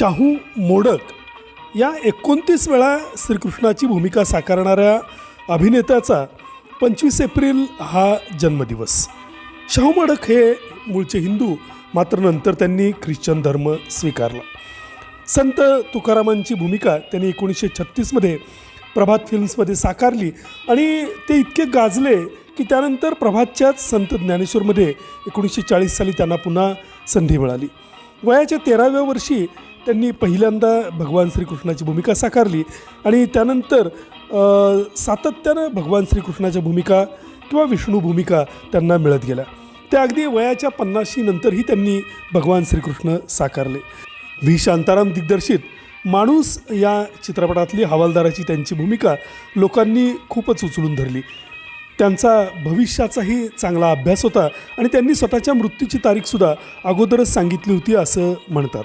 शाहू मोडक या एकोणतीस वेळा श्रीकृष्णाची भूमिका साकारणाऱ्या अभिनेत्याचा पंचवीस एप्रिल हा जन्मदिवस. शाहू मोडक हे मूळचे हिंदू मात्र नंतर त्यांनी ख्रिश्चन धर्म स्वीकारला. संत तुकारामांची भूमिका त्यांनी एकोणीसशे छत्तीसमध्ये प्रभात फिल्म्समध्ये साकारली आणि ते इतके गाजले की त्यानंतर प्रभातच्याच संत ज्ञानेश्वरमध्ये एकोणीसशे चाळीस साली त्यांना पुन्हा संधी मिळाली. वयाच्या तेराव्या वर्षी त्यांनी पहिल्यांदा भगवान श्रीकृष्णाची भूमिका साकारली आणि त्यानंतर सातत्यानं भगवान श्रीकृष्णाच्या भूमिका किंवा विष्णू भूमिका त्यांना मिळत गेल्या. त्या अगदी वयाच्या पन्नाशी नंतरही त्यांनी भगवान श्रीकृष्ण साकारले. व्ही. शांताराम दिग्दर्शित माणूस या चित्रपटातली हवालदाराची त्यांची भूमिका लोकांनी खूपच उचलून धरली. त्यांचा भविष्याचाही चांगला अभ्यास होता आणि त्यांनी स्वतःच्या मृत्यूची तारीखसुद्धा अगोदरच सांगितली होती असं म्हणतात.